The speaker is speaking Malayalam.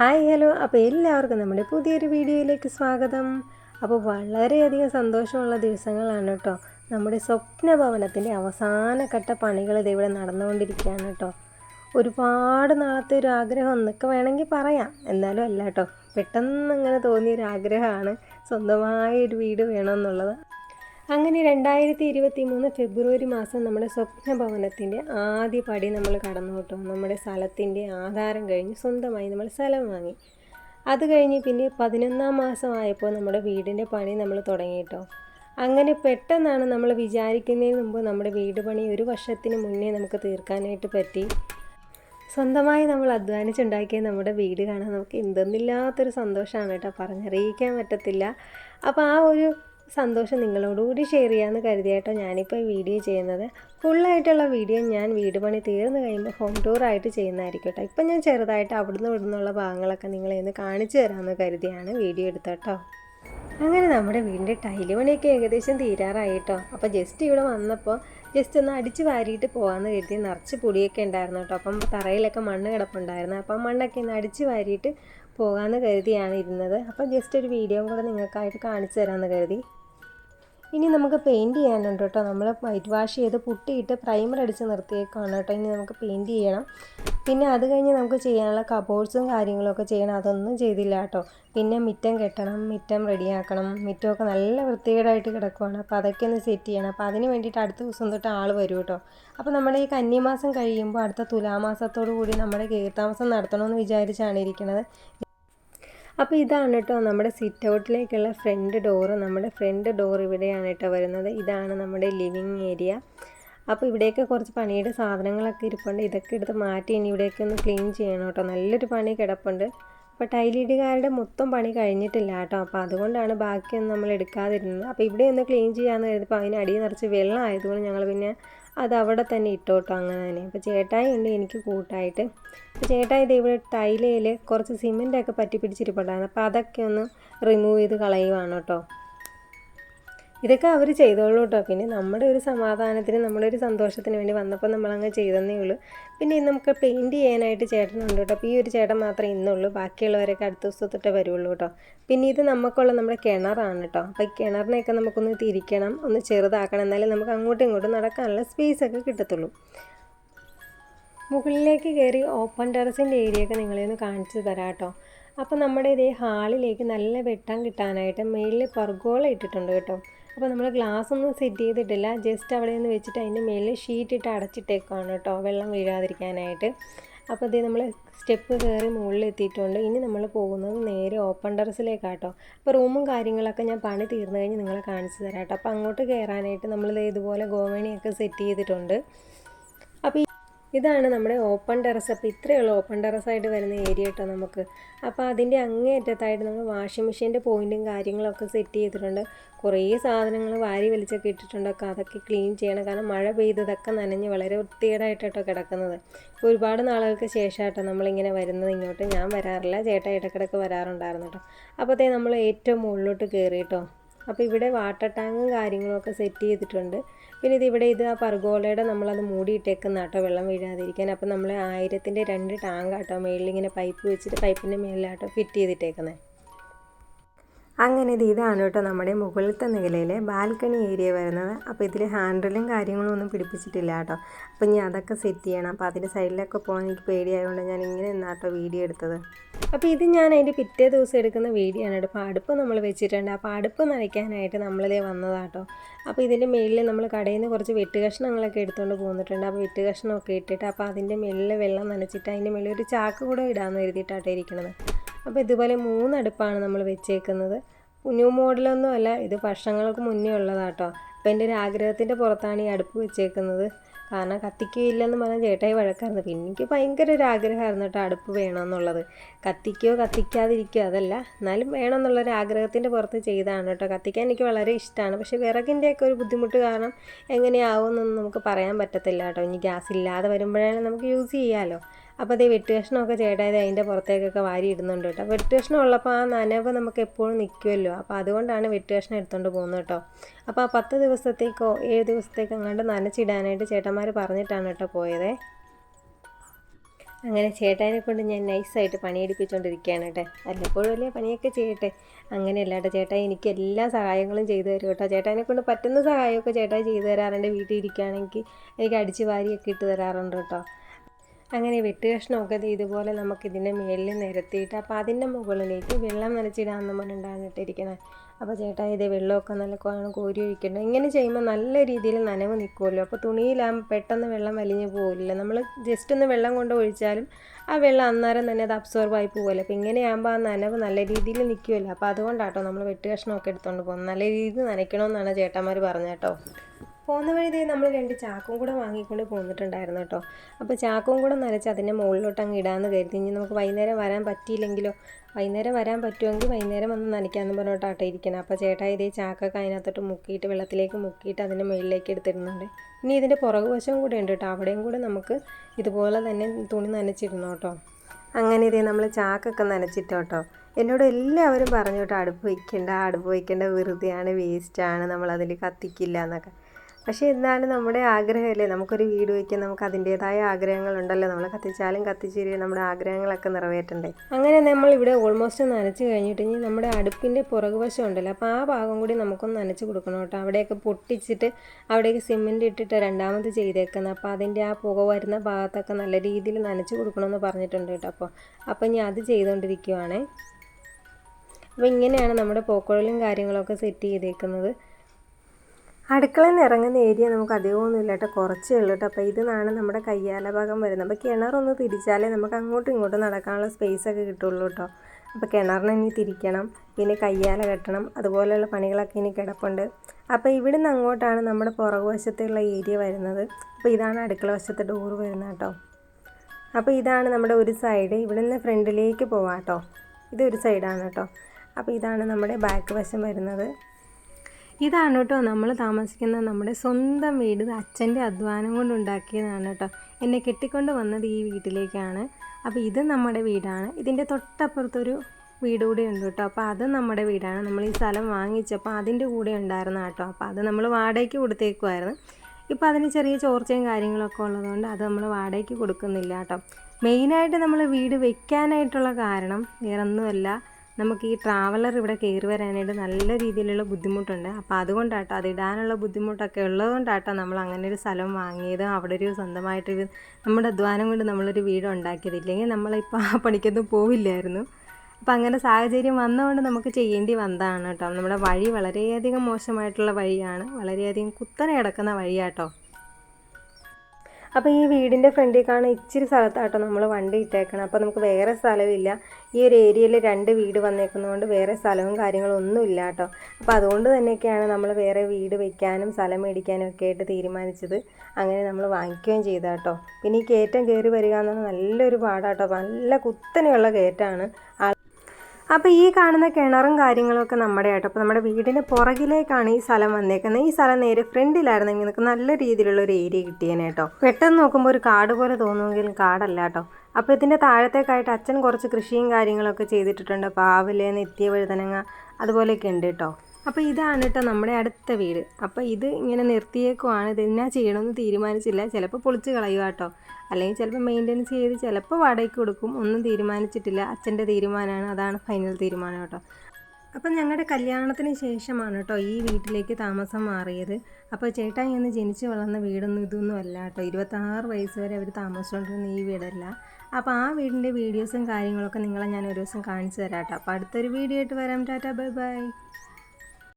ഹായ് ഹലോ അപ്പോൾ എല്ലാവർക്കും നമ്മുടെ പുതിയൊരു വീഡിയോയിലേക്ക് സ്വാഗതം. അപ്പോൾ വളരെയധികം സന്തോഷമുള്ള ദിവസങ്ങളാണ് കേട്ടോ നമ്മുടെ സ്വപ്ന ഭവനത്തിന്റെ അവസാനഘട്ട പണികൾ ഇതിവിടെ നടന്നുകൊണ്ടിരിക്കുകയാണ് കേട്ടോ ഒരുപാട് നാളത്തെ ഒരു ആഗ്രഹം എന്നൊക്കെ വേണമെങ്കിൽ പറയാം. എന്നാലും അല്ല കേട്ടോ പെട്ടെന്ന് ഇങ്ങനെ തോന്നിയൊരു ആഗ്രഹമാണ് സ്വന്തമായ ഒരു വീട് വേണമെന്നുള്ളത്. അങ്ങനെ രണ്ടായിരത്തി ഇരുപത്തി മൂന്ന് ഫെബ്രുവരി മാസം നമ്മുടെ സ്വപ്ന ഭവനത്തിന്റെ ആദ്യ പടി നമ്മൾ കടന്നു നമ്മുടെ സ്ഥലത്തിന്റെ ആധാരം കഴിഞ്ഞ് സ്വന്തമായി നമ്മൾ സ്ഥലം വാങ്ങി. അത് കഴിഞ്ഞ് പിന്നെ പതിനൊന്നാം മാസമായപ്പോൾ നമ്മുടെ വീടിന്റെ പണി നമ്മൾ തുടങ്ങി കേട്ടോ. അങ്ങനെ പെട്ടെന്നാണ് നമ്മൾ വിചാരിക്കുന്നതിന് മുമ്പ് നമ്മുടെ വീട് പണി ഒരു വർഷത്തിന് മുന്നേ നമുക്ക് തീർക്കാനായിട്ട് പറ്റി. സ്വന്തമായി നമ്മൾ അധ്വാനിച്ചുണ്ടാക്കിയ നമ്മുടെ വീട് കാണാൻ നമുക്ക് എന്തെന്നില്ലാത്തൊരു സന്തോഷമാണ് കേട്ടോ. പറഞ്ഞറിയിക്കാൻ പറ്റത്തില്ല. അപ്പോൾ ആ ഒരു സന്തോഷം നിങ്ങളോടുകൂടി ഷെയർ ചെയ്യാമെന്ന് കരുതിയായിട്ടോ ഞാനിപ്പോൾ വീഡിയോ ചെയ്യുന്നത്. ഫുള്ളായിട്ടുള്ള വീഡിയോ ഞാൻ വീട് പണി തീർന്നു കഴിയുമ്പോൾ ഹോം ടൂറായിട്ട് ചെയ്യുന്നതായിരിക്കും കേട്ടോ ഇപ്പം ഞാൻ ചെറുതായിട്ട് അവിടുന്ന് ഇവിടുന്നുള്ള ഭാഗങ്ങളൊക്കെ നിങ്ങളെ ഒന്ന് കാണിച്ചു തരാമെന്ന് കരുതിയാണ് വീഡിയോ എടുത്തോട്ടോ അങ്ങനെ നമ്മുടെ വീടിന്റെ ടൈൽ പണിയൊക്കെ ഏകദേശം തീരാറായി കേട്ടോ അപ്പോൾ ജസ്റ്റ് ഇവിടെ വന്നപ്പോൾ ജസ്റ്റ് ഒന്ന് അടിച്ച് വാരിയിട്ട് പോകാമെന്ന് കരുതി നിറച്ച് പൊടിയൊക്കെ ഉണ്ടായിരുന്നു കേട്ടോ അപ്പം തറയിലൊക്കെ മണ്ണ് കിടപ്പുണ്ടായിരുന്നു. അപ്പം മണ്ണൊക്കെ ഒന്ന് അടിച്ച് വാരിയിട്ട് പോകാമെന്ന് കരുതിയാണ് ഇരുന്നത്. അപ്പം ജസ്റ്റ് ഒരു വീഡിയോ കൂടെ നിങ്ങൾക്കായിട്ട് കാണിച്ചു തരാമെന്ന് കരുതി. ഇനി നമുക്ക് പെയിന്റ് ചെയ്യാനുണ്ട് കേട്ടോ. നമ്മൾ വൈറ്റ് വാഷ് ചെയ്ത് പുട്ടിയിട്ട് പ്രൈമർ അടിച്ച് നിർത്തിയേക്കാണ് കേട്ടോ. ഇനി നമുക്ക് പെയിന്റ് ചെയ്യണം. പിന്നെ അത് കഴിഞ്ഞ് നമുക്ക് ചെയ്യാനുള്ള കബോർഡ്സും കാര്യങ്ങളൊക്കെ ചെയ്യണം. അതൊന്നും ചെയ്തില്ല കേട്ടോ. പിന്നെ മിറ്റം കെട്ടണം മിറ്റം റെഡിയാക്കണം മിറ്റമൊക്കെ നല്ല വൃത്തികേടായിട്ട് കിടക്കുവാണ്. അപ്പോൾ അതൊക്കെ ഒന്ന് സെറ്റ് ചെയ്യണം. അപ്പോൾ അതിന് വേണ്ടിയിട്ട് അടുത്ത ദിവസം തൊട്ട് ആൾ വരും കേട്ടോ. അപ്പോൾ നമ്മുടെ ഈ കന്നിമാസം കഴിയുമ്പോൾ അടുത്ത തുലാമാസത്തോടു കൂടി നമ്മുടെ കീർത്താമസം നടത്തണമെന്ന് വിചാരിച്ചാണ് ഇരിക്കുന്നത് അപ്പോൾ ഇതാണ് കേട്ടോ നമ്മുടെ സിറ്റ് ഔട്ടിലേക്കുള്ള ഫ്രണ്ട് ഡോറ് നമ്മുടെ ഫ്രണ്ട് ഡോർ ഇവിടെയാണ് കേട്ടോ വരുന്നത്. ഇതാണ് നമ്മുടെ ലിവിങ് ഏരിയ അപ്പോൾ ഇവിടെയൊക്കെ കുറച്ച് പണിയുടെ സാധനങ്ങളൊക്കെ ഇരിപ്പുണ്ട്. ഇതൊക്കെ എടുത്ത് മാറ്റി ഇനി ഇവിടെയൊക്കെ ഒന്ന് ക്ലീൻ ചെയ്യണം കേട്ടോ. നല്ലൊരു പണി കിടപ്പുണ്ട്. അപ്പോൾ ടൈലിടുകാരുടെ മൊത്തം പണി കഴിഞ്ഞിട്ടില്ല കേട്ടോ. അപ്പോൾ അതുകൊണ്ടാണ് ബാക്കിയൊന്നും നമ്മൾ എടുക്കാതിരുന്നത്. അപ്പോൾ ഇവിടെ ഒന്ന് ക്ലീൻ ചെയ്യാമെന്ന് കരുതിപ്പോൾ അതിന് അടി നിറച്ച് വെള്ളം ആയതുകൊണ്ട് ഞങ്ങൾ പിന്നെ അത് അവിടെ തന്നെ ഇട്ടോട്ടോ അങ്ങനെ തന്നെ. അപ്പോൾ ചേട്ടായി ഉണ്ട് എനിക്ക് കൂട്ടായിട്ട്. അപ്പോൾ ചേട്ടായി ഇത് ഇവിടെ ടൈലയിൽ കുറച്ച് സിമെന്റൊക്കെ പറ്റി പിടിച്ചിരിപ്പുണ്ടായിരുന്നു അപ്പോൾ അതൊക്കെ ഒന്ന് റിമൂവ് ചെയ്ത് കളയുവാണ് കേട്ടോ. ഇതൊക്കെ അവർ ചെയ്തോളൂ കേട്ടോ പിന്നെ നമ്മുടെ ഒരു സമാധാനത്തിന് നമ്മുടെ ഒരു സന്തോഷത്തിന് വേണ്ടി വന്നപ്പോൾ നമ്മളങ്ങ് ചെയ്തതന്നേ ഉള്ളൂ. പിന്നെ നമുക്ക് പെയിന്റ് ചെയ്യാനായിട്ട് ചേട്ടനുണ്ട് കേട്ടോ അപ്പോൾ ഈ ഒരു ചേട്ടൻ മാത്രമേ ഇന്നുള്ളൂ. ബാക്കിയുള്ളവരൊക്കെ അടുത്ത ദിവസം തൊട്ടേ വരുള്ളൂ കേട്ടോ പിന്നെ ഇത് നമുക്കുള്ള നമ്മുടെ കിണറാണ് കേട്ടോ അപ്പോൾ ഈ കിണറിനെയൊക്കെ നമുക്കൊന്ന് തിരിക്കണം ഒന്ന് ചെറുതാക്കണം. എന്നാലേ നമുക്ക് അങ്ങോട്ടും ഇങ്ങോട്ടും നടക്കാനുള്ള സ്പേസ് ഒക്കെ കിട്ടത്തുള്ളൂ. മുകളിലേക്ക് കയറി ഓപ്പൺ ടെറസിന്റെ ഏരിയ ഒക്കെ നിങ്ങളെ ഒന്ന് കാണിച്ചു തരാം കേട്ടോ അപ്പോൾ നമ്മുടെ ഇതേ ഹാളിലേക്ക് നല്ല വെട്ടം കിട്ടാനായിട്ട് മേളിൽ പർഗോള ഇട്ടിട്ടുണ്ട് കേട്ടോ. അപ്പോൾ നമ്മൾ ഗ്ലാസ് ഒന്നും സെറ്റ് ചെയ്തിട്ടില്ല. ജസ്റ്റ് അവിടെ നിന്ന് വെച്ചിട്ട് അതിന്റെ മേളിൽ ഷീറ്റ് ഇട്ട് അടച്ചിട്ടേക്കാണ് കേട്ടോ വെള്ളം വീഴാതിരിക്കാനായിട്ട്. അപ്പോൾ അതേ നമ്മൾ സ്റ്റെപ്പ് കയറി മുകളിൽ എത്തിയിട്ടുണ്ട്. ഇനി നമ്മൾ പോകുന്നത് നേരെ ഓപ്പൺ ടെറസിലേക്കാട്ടോ അപ്പോൾ റൂമും കാര്യങ്ങളൊക്കെ ഞാൻ പണി തീർന്നു കഴിഞ്ഞ് നിങ്ങളെ കാണിച്ചു തരാം കേട്ടോ. അപ്പോൾ അങ്ങോട്ട് കയറാനായിട്ട് നമ്മൾ ഇതുപോലെ ഗോവണിയൊക്കെ സെറ്റ് ചെയ്തിട്ടുണ്ട്. ഇതാണ് നമ്മുടെ ഓപ്പൺ ടെറസ്. അപ്പോൾ ഇത്രയുള്ള ഓപ്പൺ ടെറസായിട്ട് വരുന്ന ഏരിയ കേട്ടോ നമുക്ക്. അപ്പോൾ അതിന്റെ അങ്ങേയറ്റത്തായിട്ട് നമ്മൾ വാഷിംഗ് മെഷീന്റെ പോയിന്റും കാര്യങ്ങളൊക്കെ സെറ്റ് ചെയ്തിട്ടുണ്ട്. കുറേ സാധനങ്ങൾ വാരി വലിച്ചൊക്കെ ഇട്ടിട്ടുണ്ട്. അപ്പോൾ അതൊക്കെ ക്ലീൻ ചെയ്യണം. കാരണം മഴ പെയ്തതൊക്കെ നനഞ്ഞ് വളരെ വൃത്തികേടായിട്ടോ കിടക്കുന്നത്. ഒരുപാട് നാളുകൾക്ക് ശേഷമായിട്ടോ നമ്മളിങ്ങനെ വരുന്നത് ഇങ്ങോട്ട്. ഞാൻ വരാറില്ല. ചേട്ടാ ഇടക്കിടക്ക് വരാറുണ്ടായിരുന്നു കേട്ടോ. അപ്പോഴത്തേ നമ്മൾ ഏറ്റവും മുകളിലോട്ട് കയറി കേട്ടോ. അപ്പോൾ ഇവിടെ വാട്ടർ ടാങ്കും കാര്യങ്ങളൊക്കെ സെറ്റ് ചെയ്തിട്ടുണ്ട്. പിന്നെ ഇത് ഇവിടെ ഇത് ആ പർഗോളയുടെ നമ്മളത് മൂടിയിട്ടേക്കുന്ന കേട്ടോ വെള്ളം വീഴാതിരിക്കാൻ. അപ്പം നമ്മൾ ആയിരത്തിന്റെ രണ്ട് ടാങ്ക് കേട്ടോ മേളിലിങ്ങനെ പൈപ്പ് വെച്ചിട്ട് പൈപ്പിന്റെ മേളിലാട്ടോ ഫിറ്റ് ചെയ്തിട്ടേക്കുന്നത് അങ്ങനെ ഇത് ഇതാണ് കേട്ടോ നമ്മുടെ മുകളിലത്തെ നിലയിലെ ബാൽക്കണി ഏരിയ വരുന്നത്. അപ്പോൾ ഇതിൽ ഹാൻഡിലും കാര്യങ്ങളും ഒന്നും പിടിപ്പിച്ചിട്ടില്ല കേട്ടോ. അപ്പോൾ ഞാൻ അതൊക്കെ സെറ്റ് ചെയ്യണം. അപ്പോൾ അതിന്റെ സൈഡിലൊക്കെ പോകാൻ എനിക്ക് പേടിയായതുകൊണ്ട് ഞാൻ ഇങ്ങനെ നിന്നാട്ടോ വീഡിയോ എടുത്തത്. അപ്പോൾ ഇത് ഞാൻ അതിന്റെ പിറ്റേ ദിവസം എടുക്കുന്ന വീഡിയോ ആണ് അപ്പോൾ അടുപ്പ് നമ്മൾ വെച്ചിട്ടുണ്ട്. അപ്പോൾ അടുപ്പ് നനയ്ക്കാനായിട്ട് നമ്മളിതേ വന്നതാട്ടോ. അപ്പോൾ ഇതിന്റെ മേളിൽ നമ്മൾ കടയിൽ നിന്ന് കുറച്ച് വെട്ട് കഷ്ണങ്ങളൊക്കെ എടുത്തുകൊണ്ട് പോന്നിട്ടുണ്ട്. അപ്പോൾ വെട്ട് കഷ്ണമൊക്കെ ഇട്ടിട്ട് അപ്പോൾ അതിന്റെ മേളിൽ വെള്ളം നനച്ചിട്ട് അതിന്റെ മേളിൽ ഒരു ചാക്ക് കൂടെ ഇടാമെന്ന് എഴുതിയിട്ടാട്ടോ ഇരിക്കുന്നത് അപ്പോൾ ഇതുപോലെ മൂന്ന് അടുപ്പാണ് നമ്മൾ വെച്ചേക്കുന്നത്. ന്യൂ മോഡലൊന്നും അല്ല ഇത് വർഷങ്ങൾക്ക് മുന്നേ ഉള്ളതാട്ടോ. അപ്പോൾ എന്റെ ഒരു ആഗ്രഹത്തിന്റെ പുറത്താണ് ഈ അടുപ്പ് വെച്ചേക്കുന്നത്. കാരണം കത്തിക്കുകയില്ലെന്ന് പറഞ്ഞാൽ ചേട്ടായി വഴക്കായിരുന്നു. പിന്നെ എനിക്ക് ഭയങ്കര ഒരു ആഗ്രഹമായിരുന്നു കേട്ടോ അടുപ്പ് വേണമെന്നുള്ളത്. കത്തിക്കുകയോ കത്തിക്കാതിരിക്കുകയോ അതല്ല. എന്നാലും വേണമെന്നുള്ളൊരു ആഗ്രഹത്തിന്റെ പുറത്ത് ചെയ്താണ് കേട്ടോ. കത്തിക്കാൻ എനിക്ക് വളരെ ഇഷ്ടമാണ്. പക്ഷേ വിറകിന്റെയൊക്കെ ഒരു ബുദ്ധിമുട്ട് കാരണം എങ്ങനെയാവുമെന്നൊന്നും നമുക്ക് പറയാൻ പറ്റത്തില്ല കേട്ടോ. ഇനി ഗ്യാസ് ഇല്ലാതെ വരുമ്പോഴാണ് നമുക്ക് യൂസ് ചെയ്യാമല്ലോ അപ്പോൾ അതേ വെട്ട് കഷ്ണമൊക്കെ ചേട്ടായത് അതിന്റെ പുറത്തേക്കൊക്കെ വാരി ഇടുന്നുണ്ട് കേട്ടോ. വെട്ട് കഷ്ണം ഉള്ളപ്പോൾ ആ നനവ് നമുക്ക് എപ്പോഴും നിൽക്കുമല്ലോ അപ്പോൾ അതുകൊണ്ടാണ് വെട്ട് കഷ്ണം എടുത്തുകൊണ്ട് പോകുന്നത് കേട്ടോ. അപ്പോൾ ആ പത്ത് ദിവസത്തേക്കോ ഏഴ് ദിവസത്തേക്കോ അങ്ങാണ്ട് നനച്ചിടാനായിട്ട് ചേട്ടന്മാർ പറഞ്ഞിട്ടാണ് കേട്ടോ പോയത്. അങ്ങനെ ചേട്ടാനെ കൊണ്ട് ഞാൻ നൈസായിട്ട് പണിയെടുപ്പിച്ചുകൊണ്ടിരിക്കുകയാണ് കേട്ടോ. വല്ലപ്പോഴും വലിയ പണിയൊക്കെ ചെയ്യട്ടെ? അങ്ങനെയല്ല കേട്ടോ ചേട്ടാ എനിക്ക് എല്ലാ സഹായങ്ങളും ചെയ്തു തരും കേട്ടോ. ചേട്ടാനെ കൊണ്ട് പറ്റുന്ന സഹായമൊക്കെ ചേട്ടാ ചെയ്തു തരാറുണ്ട് വീട്ടിൽ ഇരിക്കുകയാണെങ്കിൽ എനിക്ക് അടിച്ച് വാരിയൊക്കെ ഇട്ട് തരാറുണ്ട് കേട്ടോ. അങ്ങനെ വെട്ട് കഷ്ണമൊക്കെ ഇതുപോലെ നമുക്കിതിന്റെ മുകളിൽ നിരത്തിയിട്ട് അപ്പോൾ അതിന്റെ മുകളിലേക്ക് വെള്ളം നനച്ചിടാമെന്ന് പറഞ്ഞിട്ടാണ് ഇട്ടിരിക്കുന്നത് അപ്പോൾ ചേട്ടാ ഇത് വെള്ളമൊക്കെ നല്ല കോരി ഒഴിക്കണം ഇങ്ങനെ ചെയ്യുമ്പോൾ നല്ല രീതിയിൽ നനവ് നിൽക്കുമല്ലോ. അപ്പോൾ തുണിയിലാകുമ്പോൾ പെട്ടെന്ന് വെള്ളം വലിഞ്ഞു പോകില്ല നമ്മൾ ജസ്റ്റ് ഒന്ന് വെള്ളം കൊണ്ട് ഒഴിച്ചാലും ആ വെള്ളം അന്നേരം തന്നെ അത് അബ്സോർബ് ആയി പോകുമല്ലോ അപ്പോൾ ഇങ്ങനെയാകുമ്പോൾ ആ നനവ് നല്ല രീതിയിൽ നിൽക്കുമല്ലോ. അപ്പോൾ അതുകൊണ്ടാട്ടോ നമ്മൾ വെട്ട് കഷ്ണമൊക്കെ എടുത്തുകൊണ്ട് പോകുന്നത്. നല്ല രീതിയിൽ നനയ്ക്കണമെന്നാണ് ചേട്ടന്മാർ പറഞ്ഞേട്ടോ പോകുന്ന വഴി ഇതേ നമ്മൾ രണ്ട് ചാക്കും കൂടെ വാങ്ങിക്കൊണ്ട് പോന്നിട്ടുണ്ടായിരുന്നു കേട്ടോ. അപ്പോൾ ചാക്കും കൂടെ നനച്ച് അതിന്റെ മുകളിലോട്ട് അങ്ങ് ഇടാമെന്ന് കരുതി. ഇനി നമുക്ക് വൈകുന്നേരം വരാൻ പറ്റിയില്ലെങ്കിലോ? വൈകുന്നേരം വരാൻ പറ്റുമെങ്കിൽ വൈകുന്നേരം വന്ന് നനയ്ക്കാമെന്ന് പറഞ്ഞിട്ടാട്ടോ ഇരിക്കണം. അപ്പോൾ ചേട്ടാ ഇതേ ചാക്കൊക്കെ അതിനകത്തോട്ട് മുക്കിയിട്ട് വെള്ളത്തിലേക്ക് മുക്കിയിട്ട് അതിന്റെ മുകളിലേക്ക് എടുത്തിടുന്നുണ്ട്. ഇനി ഇതിന്റെ പുറകു വശവും കൂടെ ഉണ്ട് കേട്ടോ. അവിടെയും കൂടെ നമുക്ക് ഇതുപോലെ തന്നെ തുണി നനച്ചിരുന്നു കേട്ടോ. അങ്ങനെ ഇതേ നമ്മൾ ചാക്കൊക്കെ നനച്ചിട്ടോ എന്നോട് എല്ലാവരും പറഞ്ഞു കേട്ടോ അടുപ്പ് വയ്ക്കേണ്ട അടുപ്പ് വയ്ക്കേണ്ട വെറുതെയാണ് വേസ്റ്റാണ് നമ്മളതിൽ കത്തിക്കില്ല എന്നൊക്കെ. പക്ഷേ എന്നാലും നമ്മുടെ ആഗ്രഹമല്ലേ? നമുക്കൊരു വീട് വയ്ക്കാൻ നമുക്ക് അതിന്റേതായ ആഗ്രഹങ്ങളുണ്ടല്ലോ. നമ്മൾ കത്തിച്ചാലും കത്തിച്ചിരി നമ്മുടെ ആഗ്രഹങ്ങളൊക്കെ നിറവേറ്റണ്ടേ? അങ്ങനെ നമ്മൾ ഇവിടെ ഓൾമോസ്റ്റ് നനച്ച് കഴിഞ്ഞിട്ട് ഇനി നമ്മുടെ അടുപ്പിന്റെ പുറകുവശം ഉണ്ടല്ലോ. അപ്പോൾ ആ ഭാഗം കൂടി നമുക്കൊന്ന് നനച്ച് കൊടുക്കണം കേട്ടോ. അവിടെയൊക്കെ പൊട്ടിച്ചിട്ട് അവിടെയൊക്കെ സിമെന്റ് ഇട്ടിട്ട് രണ്ടാമത് ചെയ്തേക്കുന്നത്. അപ്പോൾ അതിന്റെ ആ പുക വരുന്ന ഭാഗത്തൊക്കെ നല്ല രീതിയിൽ നനച്ച് കൊടുക്കണമെന്ന് പറഞ്ഞിട്ടുണ്ട് കേട്ടോ അപ്പോൾ. അപ്പോൾ ഞാൻ അത് ചെയ്തുകൊണ്ടിരിക്കുവാണേ. അപ്പോൾ ഇങ്ങനെയാണ് നമ്മുടെ പോക്കുഴലും കാര്യങ്ങളൊക്കെ സെറ്റ് ചെയ്തേക്കുന്നത്. അടുക്കളയിൽ നിന്ന് ഇറങ്ങുന്ന ഏരിയ നമുക്ക് അധികമൊന്നുമില്ല കേട്ടോ. കുറച്ചേ ഉള്ളൂ കേട്ടോ. അപ്പോൾ ഇതിനാണ് നമ്മുടെ കയ്യാല ഭാഗം വരുന്നത്. അപ്പോൾ കിണറൊന്ന് തിരിച്ചാലേ നമുക്ക് അങ്ങോട്ടും ഇങ്ങോട്ടും നടക്കാനുള്ള സ്പേസ് ഒക്കെ കിട്ടുള്ളൂ കേട്ടോ. അപ്പോൾ കിണറിന് ഇനി തിരിക്കണം. പിന്നെ കയ്യാല കെട്ടണം. അതുപോലെയുള്ള പണികളൊക്കെ ഇനി കിടപ്പുണ്ട്. അപ്പോൾ ഇവിടുന്ന് അങ്ങോട്ടാണ് നമ്മുടെ പുറകുവശത്തുള്ള ഏരിയ വരുന്നത്. അപ്പോൾ ഇതാണ് അടുക്കള വശത്തെ ഡോറ് വരുന്നത് കേട്ടോ. അപ്പോൾ ഇതാണ് നമ്മുടെ ഒരു സൈഡ് ഇവിടെ നിന്ന് ഫ്രണ്ടിലേക്ക് പോവാം കേട്ടോ. ഇതൊരു സൈഡാണ് കേട്ടോ. അപ്പോൾ ഇതാണ് നമ്മുടെ ബാക്ക് വശം വരുന്നത്. ഇതാണ് കേട്ടോ നമ്മൾ താമസിക്കുന്ന നമ്മുടെ സ്വന്തം വീട്. അച്ഛന്റെ അധ്വാനം കൊണ്ട് ഉണ്ടാക്കിയതാണ് കേട്ടോ. എന്നെ കെട്ടിക്കൊണ്ട് വന്നത് ഈ വീട്ടിലേക്കാണ്. അപ്പോൾ ഇത് നമ്മുടെ വീടാണ്. ഇതിന്റെ തൊട്ടപ്പുറത്തൊരു വീട് കൂടെ ഉണ്ട് കേട്ടോ. അപ്പോൾ അത് നമ്മുടെ വീടാണ്. നമ്മൾ ഈ സ്ഥലം വാങ്ങിച്ചപ്പോൾ അതിന്റെ കൂടെ ഉണ്ടായിരുന്ന കേട്ടോ. അപ്പോൾ അത് നമ്മൾ വാടകയ്ക്ക് കൊടുത്തേക്കുമായിരുന്നു ഇപ്പോൾ അതിന് ചെറിയ ചോർച്ചയും കാര്യങ്ങളൊക്കെ ഉള്ളതുകൊണ്ട് അത് നമ്മൾ വാടകയ്ക്ക് കൊടുക്കുന്നില്ല കേട്ടോ. മെയിനായിട്ട് നമ്മൾ വീട് വെക്കാനായിട്ടുള്ള കാരണം വേറൊന്നുമല്ല. നമുക്ക് ഈ ട്രാവലർ ഇവിടെ കയറി വരാനായിട്ട് നല്ല രീതിയിലുള്ള ബുദ്ധിമുട്ടുണ്ട്. അപ്പോൾ അതുകൊണ്ടാട്ടോ അത് ഇടാനുള്ള ബുദ്ധിമുട്ടൊക്കെ ഉള്ളതുകൊണ്ടാട്ടോ നമ്മൾ അങ്ങനെ ഒരു സ്ഥലം വാങ്ങിയത്. അവിടെ ഒരു സ്വന്തമായിട്ടൊരു നമ്മുടെ അധ്വാനം കൊണ്ട് നമ്മളൊരു വീട് ഉണ്ടാക്കിയത്. ഇല്ലെങ്കിൽ നമ്മളിപ്പോൾ ആ പണിക്കൊന്നും പോവില്ലായിരുന്നു. അപ്പോൾ അങ്ങനെ സാഹചര്യം വന്നതുകൊണ്ട് നമുക്ക് ചെയ്യേണ്ടി വന്നതാണ് കേട്ടോ. നമ്മുടെ വഴി വളരെയധികം മോശമായിട്ടുള്ള വഴിയാണ്. വളരെയധികം കുത്തനെ കിടക്കുന്ന വഴിയാട്ടോ. അപ്പോൾ ഈ വീടിന്റെ ഫ്രണ്ടിൽ കാണാൻ ഇച്ചിരി സ്ഥലത്താട്ടോ നമ്മൾ വണ്ടി ഇട്ടേക്കണം. അപ്പോൾ നമുക്ക് വേറെ സ്ഥലമില്ല. ഈ ഒരു ഏരിയയിൽ രണ്ട് വീട് വന്നേക്കുന്നതുകൊണ്ട് വേറെ സ്ഥലവും കാര്യങ്ങളും ഒന്നും ഇല്ല കേട്ടോ അപ്പോൾ അതുകൊണ്ട് തന്നെയൊക്കെയാണ് നമ്മൾ വേറെ വീട് വെക്കാനും സ്ഥലം മേടിക്കാനും ഒക്കെ ആയിട്ട് തീരുമാനിച്ചത്. അങ്ങനെ നമ്മൾ വാങ്ങിക്കുകയും ചെയ്ത കേട്ടോ പിന്നെ ഈ കയറ്റം കയറി വരിക എന്നത് നല്ലൊരു പാടാട്ടോ. നല്ല കുത്തനെയുള്ള കയറ്റമാണ് അപ്പോൾ ഈ കാണുന്ന കിണറും കാര്യങ്ങളൊക്കെ നമ്മുടെ ആയിട്ട്. അപ്പോൾ നമ്മുടെ വീടിന്റെ പുറകിലേക്കാണ് ഈ സ്ഥലം വന്നേക്കുന്നത്. ഈ സ്ഥലം നേരെ ഫ്രണ്ടിലായിരുന്നെങ്കിൽ നിങ്ങൾക്ക് നല്ല രീതിയിലുള്ള ഒരു ഏരിയ കിട്ടിയേനെ കേട്ടോ പെട്ടെന്ന് നോക്കുമ്പോൾ ഒരു കാട് പോലെ തോന്നുമെങ്കിലും കാടല്ല കേട്ടോ അപ്പോൾ ഇതിന്റെ താഴത്തേക്കായിട്ട് അച്ഛൻ കുറച്ച് കൃഷിയും കാര്യങ്ങളൊക്കെ ചെയ്തിട്ടുണ്ട് പാവൽ നെത്തിയ വഴുതനങ്ങ അതുപോലെയൊക്കെ ഉണ്ട് കേട്ടോ അപ്പോൾ ഇതാണ് കേട്ടോ നമ്മുടെ അടുത്ത വീട്. അപ്പോൾ ഇത് ഇങ്ങനെ നിർത്തിയേക്കുവാണ്. ഇത് എന്നാ ചെയ്യണമെന്ന് തീരുമാനിച്ചില്ല. ചിലപ്പോൾ പൊളിച്ച് കളയുക കേട്ടോ അല്ലെങ്കിൽ ചിലപ്പോൾ മെയിന്റെനൻസ് ചെയ്ത് ചിലപ്പോൾ വാടകയ്ക്ക് കൊടുക്കും. ഒന്നും തീരുമാനിച്ചിട്ടില്ല. അച്ഛന്റെ തീരുമാനമാണ്. അതാണ് ഫൈനൽ തീരുമാനം കേട്ടോ. അപ്പം ഞങ്ങളുടെ കല്യാണത്തിന് ശേഷമാണ് കേട്ടോ ഈ വീട്ടിലേക്ക് താമസം മാറിയത്. അപ്പോൾ ചേട്ടാ ഇന്ന് ജനിച്ച് വളർന്ന വീടൊന്നും ഇതൊന്നും അല്ല കേട്ടോ. ഇരുപത്താറ് വയസ്സ് വരെ അവർ താമസിച്ചുകൊണ്ടിരുന്ന ഈ വീടല്ല. അപ്പോൾ ആ വീടിന്റെ വീഡിയോസും കാര്യങ്ങളൊക്കെ നിങ്ങളെ ഞാൻ ഒരു ദിവസം കാണിച്ചു തരാം കേട്ടോ. അപ്പോൾ അടുത്തൊരു വീഡിയോ ആയിട്ട് വരാം. Tata bye bye.